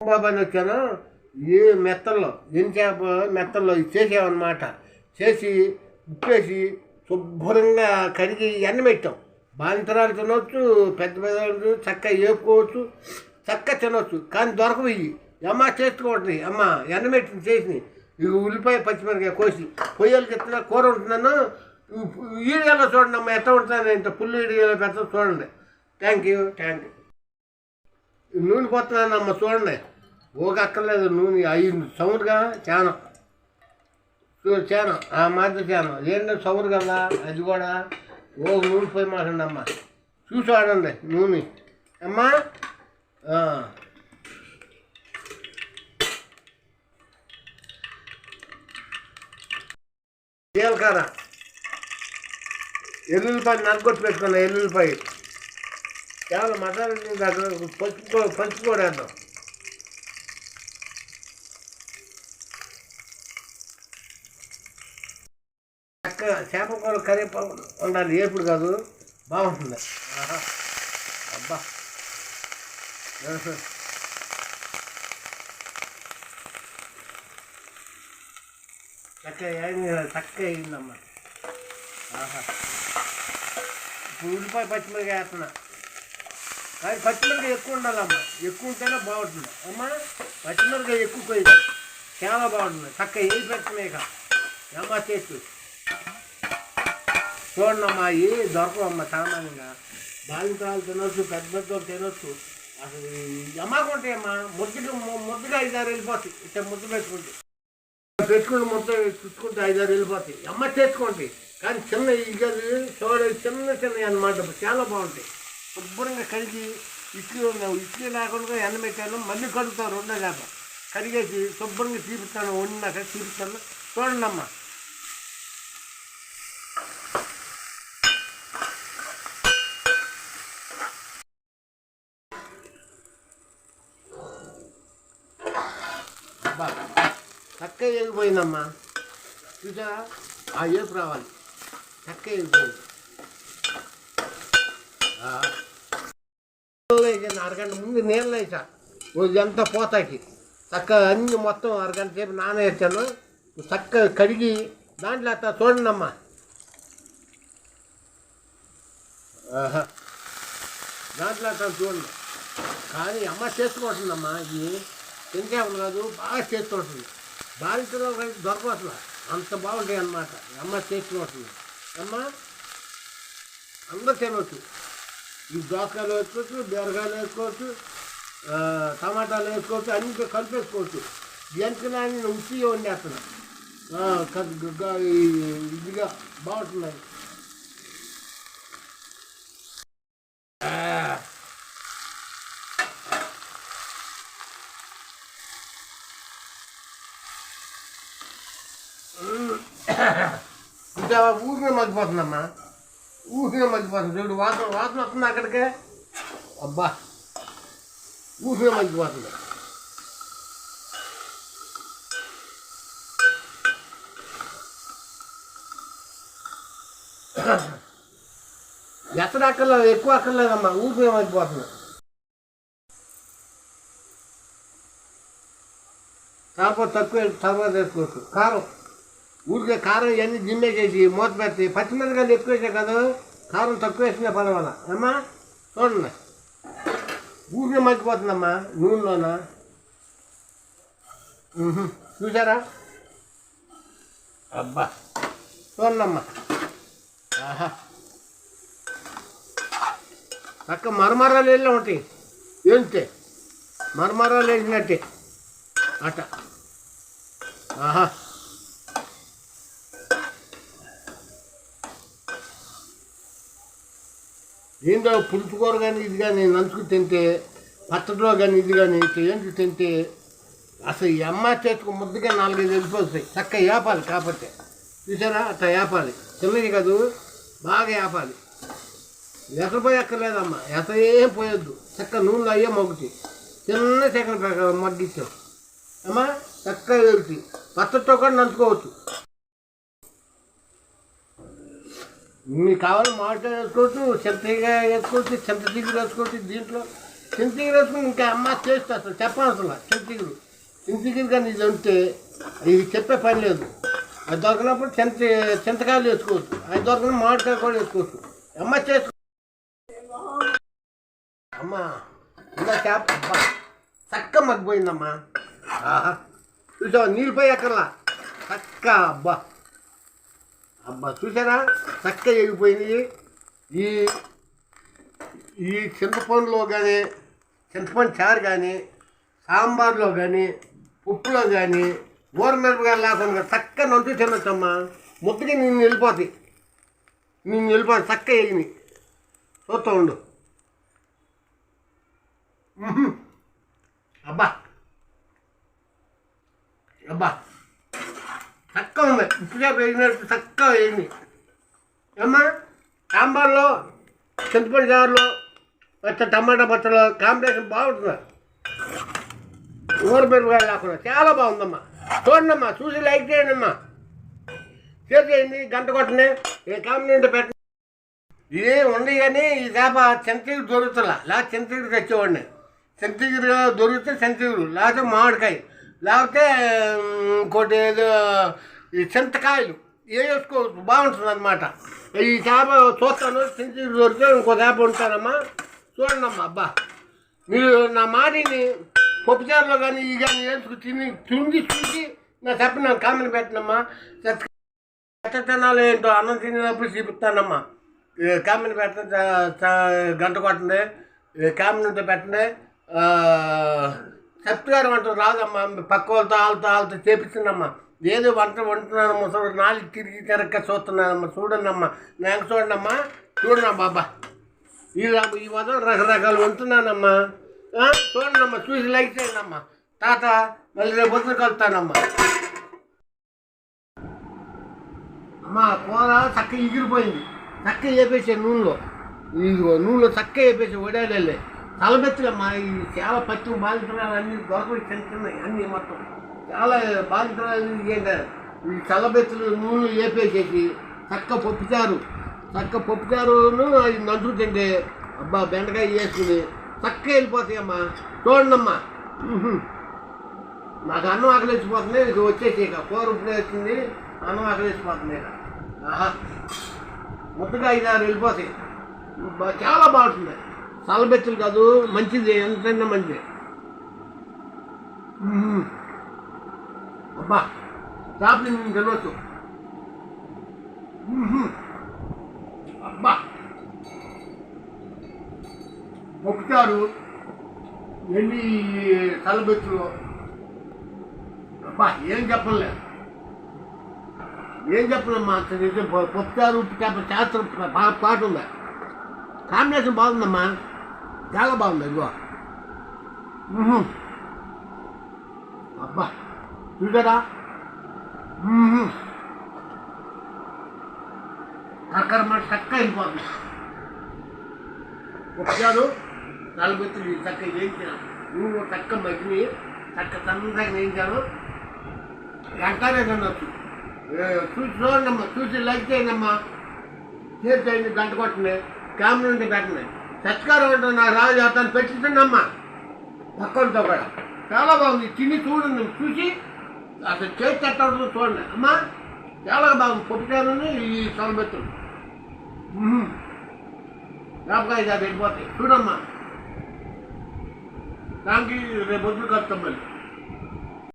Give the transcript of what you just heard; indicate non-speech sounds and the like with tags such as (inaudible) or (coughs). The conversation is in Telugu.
బాబాని అని వచ్చాను ఈ మెత్తల్లో ఎన్ని చేప మెత్తల్లో చేసామన్నమాట చేసి ఉప్పేసి శుభ్రంగా కడిగి ఎండబెట్టాం బాలింతరాలు తినవచ్చు పెద్ద పెద్ద చక్క వేపుకోవచ్చు చక్క తినవచ్చు కానీ దొరకవు ఇవి. అమ్మ చేసుకోండి అమ్మ ఎండ పెట్టింది చేసి ఇవి ఉల్లిపాయ పచ్చిమిరకాయ కోసి పొయ్యలకి ఎత్తున కూర ఉంటున్నాను ఈడియాలో చూడండి అమ్మ ఎట్లా ఉంటున్నాను ఇంత పుల్లు ఈడియాలో పెద్ద చూడండి. థ్యాంక్ యూ థ్యాంక్ యూ నూనె పోతున్నానమ్మ చూడండి. ఓ అక్కర్లేదు నూనె అయ్యింది సమురుగా చాలా చూడు ఆ మాదిరి చాలా ఏంటంటే సమురు కదా అది కూడా ఓ నూనె పోయి మాకండి అమ్మ చూసి వాడండి నూనె. అమ్మా జీలకర్ర. ఎల్లుల్లిపాయ నగ్గొట్టు పెట్టుకున్నా ఎల్లుల్లిపాయ. చాలా మసాలా దగ్గర పంచుకో పంచుకోడేద్దాం చక్క చేప కూర కరివేపాకు ఉండాలి ఏపుడు కాదు బాగుంటుంది. ఆహా. అబ్బా. చక్కగా చక్క చక్క అయిందమ్మా. ఆహా. ఇప్పుడు ఉల్లిపాయ పచ్చిమిరకాయ వేస్తున్నా. కానీ పచ్చిమిరకాయ ఎక్కువ ఉండాలమ్మా. ఎక్కువ ఉంటేనే బాగుంటుంది. అమ్మా పచ్చిమిరకాయ ఎక్కువ పోయింది చాలా బాగుంటుంది. చక్క ఏ పెట్టినాయి అమ్మ చేస్తూ? చూడండమ్మా ఏ దొరకవమ్మా సామాన్యంగా. బాలింతరాలు తినొచ్చు పెద్ద పెద్దలు తినొచ్చు. అసలు అమ్మకు ఉంటాయమ్మా. ముద్దగా ముద్దగా ఐదారు వెళ్ళిపోతాయి. ఇట్లా ముద్ద పెట్టుకుంటే. పెట్టుకుని ముద్ద చుట్టుకుంటే ఐదారు వెళ్ళిపోతాయి. అమ్మ చేసుకోండి కానీ చిన్న ఇది చూడ చిన్న చిన్నవి అన్నమాట. చాలా బాగుంటాయి. శుభ్రంగా కడిగి ఇడ్లీ ఉన్నావు. ఇడ్లీ లేకుండా ఎండ పెట్టాను. మళ్ళీ కడుగుతాను రెండో చేప. కడిగేసి శుభ్రంగా తీపిస్తాను. వండినాక తీపిస్తాను. చూడండి అమ్మా. చక్క వెళ్ళిపోయిందమ్మా చూసా ఆ ఏపు రావాలి. చక్క వెళ్ళిపోయింది నేను అరగంట ముందు నీళ్ళు వేసా. ఇదంతా పోతాకి? చక్కగా అన్ని మొత్తం అరగంట సేపు నానేసాను. చక్కగా కడిగి దాంట్లో అత్త చూడండి అమ్మా ఆహా. దాంట్లో అట్లా చూడండి. కానీ అమ్మ చేసుకుంటుందమ్మా ఇది. తింటేమని కాదు బాగా చేసుకుంటుంది బాలింతలో కలిసి దొరకవు అంత బాగుంటాయి అన్నమాట. అమ్మ చేసుకుంటుంది అమ్మ అందరూ తినవచ్చు. ఈ దోసకాయలు వేసుకోవచ్చు బీరకాయలు వేసుకోవచ్చు టమాటాలు వేసుకోవచ్చు అన్ని కలిపేసుకోవచ్చు. ఎంతనా నేను ఉత్తి వండేస్తున్నా. ఇదిగా బాగుంటున్నాయి. ఆ. (coughs) ఇంకా మగ్గిపోతుందమ్మా. ఊరినే మగ్గిపోతుంది చూడు వాసన వాసన వస్తుంది అక్కడికే? అబ్బా. ఊరినే మగ్గిపోతుంది ఎక్కడ అక్కర్లేదు ఎక్కువ అక్కర్లేదమ్మా. ఊరినే మగ్గిపోతుంది కాకపోతే తక్కువ తర్వాత వేసుకోవచ్చు కారం. ఊరికే కారం ఇవన్నీ జిమ్మేసేసి మూత పెట్టి పచ్చిమిరకాయలు ఎక్కువ వేసే కదా కారం తక్కువ వేసినా పర్వాలా? అమ్మా చూడండి. ఊరికే మర్చిపోతుందమ్మా నూనెలోన? చూసారా? అబ్బా చూడండమ్మా. ఆహా. చక్క మరమరాలు వెళ్ళి ఉంటాయి. ఏంటే? మరమరాలు వేసినట్టే అట. ఆహా. దీంట్లో పులుసు కూర కానీ ఇది కానీ నంచుకు తింటే పచ్చడిలో కానీ ఇది కానీ చేయండి ఏంటి తింటే అసలు ఈ అమ్మ చేతికి ముద్దగా నాలుగైదు వెళ్ళిపోతాయి చక్క వేపాలి కాకపోతే. చూసారా? అట్లా వేపాలి చిన్నది కాదు బాగా వేపాలి ఎసపోయి ఎక్కర్లేదమ్మా ఎస ఏం పోయొద్దు. చక్క నూనెలో అయ్యే మొగ్గుతాయి చిన్న సెకండ్ ప్రకారం మగ్గిచ్చాం. అమ్మా చక్కగా వెళ్తాయి పచ్చడితో కూడా నంచుకోవచ్చు. మీకు కావాలి మామిడికాయ వేసుకోవచ్చు చింతకాయ వేసుకోవచ్చు చింత తీగలు వేసుకోవచ్చు దీంట్లో. చింతగిరి వేసుకుని ఇంకా అమ్మ చేస్తే అసలు చెప్పనవసరం చింతగిరి చింతగిరి కానీ ఇది ఉంటే ఇది చెప్పే పని లేదు. అది దొరికినప్పుడు చింత చింతకాయలు వేసుకోవచ్చు. అది దొరికిన మామిడికాయ కూడా వేసుకోవచ్చు. అమ్మ చేసుకో అమ్మ ఇలా చేప. అబ్బా చక్క మగ్గిపోయిందమ్మా. ఆహా చూసావా నీళ్ళు పోయి అక్కర్లా చక్క అబ్బా. అబ్బా చూసారా చక్క ఎగిపోయింది ఈ ఈ చింతపండులో కానీ చింతపండు చారు కానీ సాంబార్లో కానీ ఉప్పులో కానీ ఊరమిరపకాయలు లేకుండా చక్క నంచు తినొచ్చమ్మా. ముద్దకి నేను వెళ్ళిపోతాయి నేను వెళ్ళిపోయి చక్క వేయని చూస్తూ ఉండు. అబ్బా. అబ్బా. చక్క ఉంది ఉప్పుగా వేగినట్టు చక్క వేయండి ఏమ్మా? సాంబార్లో చింతపండు చారులో వచ్చే టమాటా పచ్చలో కాంబినేషన్ బాగుంటుంది? ఊర లేకుండా చాలా బాగుందమ్మా. చూడండమ్మా చూసి లైక్ చేయండి అమ్మా చేసేయండి గంట కొట్టనే ఏ కాంబినేషన్ పెట్ట ఇది ఉంది కానీ ఈ చేప చింతగిరి దొరుకుతుందా లేకపోతే చింతగిరి తెచ్చేవాడిని. చింతగిరిలో దొరికితే చింతగిరి లేకపోతే మామిడికాయ. లేకపోతే ఇంకోటి ఏదో ఈ చింతకాయలు ఏ వేసుకోవచ్చు? బాగుంటుంది అనమాట ఈ చేప చూస్తాను చింతగిరి దొరికితే ఇంకో చేప ఉంటానమ్మా చూడండి అబ్బా. మీరు నా మాటిని పప్పుచారులో కానీ ఈ కానీ వేసుకు తిని తిండి చూసి నా చెప్పిన కామెంట్ పెట్టనమ్మా. చెత్తనాలు ఏంటో అన్నం తినేటప్పుడు చూపిస్తానమ్మా. కామెంట్ పెట్టండి చ- గంట కొట్టండి. ఈ కామెంట్ పెట్టండి. ఆ, వంట రాదమ్మా పక్క వాళ్ళతో వాళ్ళతో వాళ్ళతో చేపించిందమ్మా ఏదో వంట వండుతున్నాను చూడ నాలుగు తిరిగి తిరక్క చూస్తున్నానమ్మా. చూడండమ్మా నేను చూడండమ్మా. అమ్మా బాబా. ఈ ఈ వదం రకరకాలు వండుతున్నానమ్మా. చూడండమ్మా చూసి లైక్ చేయండి తాత మళ్ళీ రేపు పొద్దున కలుస్తానమ్మా అమ్మా కూర చక్క ఎగిరిపోయింది. చక్క వేపేసే నూనెలో. ఇదిగో నూనెలో చక్క వేపేసి వడేలే. తలబెత్తులమ్మా ఈ చాలా పచ్చి బాధితురాలు అన్ని దొరకవి చిన్న చిన్నవి అన్నీ మొత్తం. చాలా బాధితురాలు ఏంట ఈ తలబెత్తులు నూనెలు వేపేసేసి చక్క పప్పుచారు చక్క పప్పుచారును అది నంచుకు తింటే అబ్బా బెండకాయ వేసుకుని చక్క వెళ్ళిపోతాయమ్మా. చూడండమ్మా. నాకు అన్నం ఆకలిసిపోతుంది ఇది వచ్చేసి ఇక కూర ఉప్పుడే వచ్చింది అన్నం ఆకలిసిపోతుంది ఇక. ఆహా. ముద్దగా ఐదు ఆరు వెళ్ళిపోతాయి. చాలా బాగుంటుంది. సలబెత్తులు కాదు మంచిది ఎంతైనా మంచిది. అబ్బా చేపలు మేము. తినవచ్చు అబ్బా. పప్పుచారు ఎన్ని తలబెచ్చులు అబ్బా ఏం చెప్పలే ఏం చెప్పలేమ్మా అంత పప్పుచారు ఉప్పు చేప శాస్త్రం ప- ఉంది పాట ఉందా? కాంబినేషన్ బాగుందమ్మా. చాలా బాగుంది ఇదిగో. అబ్బా చూసారా మ్మ్. కక్కర మాట చక్క వెళ్ళిపోతుంది. పప్పుచారు నలుగురు చక్క వేయించిన నువ్వు చక్క మగ్గిని చక్క తొందరగా వేయించాను వెంటనే తినొచ్చు చూసి చూడండి అమ్మా చూసి లైక్ చేయండి అమ్మా చేసి గంట కొట్టండి క్యామ్ నుండి పెట్టండి సత్కారం అంటే నా రాజు అతను పెట్టించండమ్మా పక్కలతో కూడా. చాలా బాగుంది. తిని చూడండి చూసి అసలు చేతి తట్టవద్దు చూడండి. అమ్మా చాలా బాగుంది. పొట్టుకారు ఈ సలబెత్తులు వేపకాయ ఇలా వెళ్ళిపోతాయి. చూడమ్మా. దానికి రేపు పొద్దున కలుస్తాం మళ్ళీ.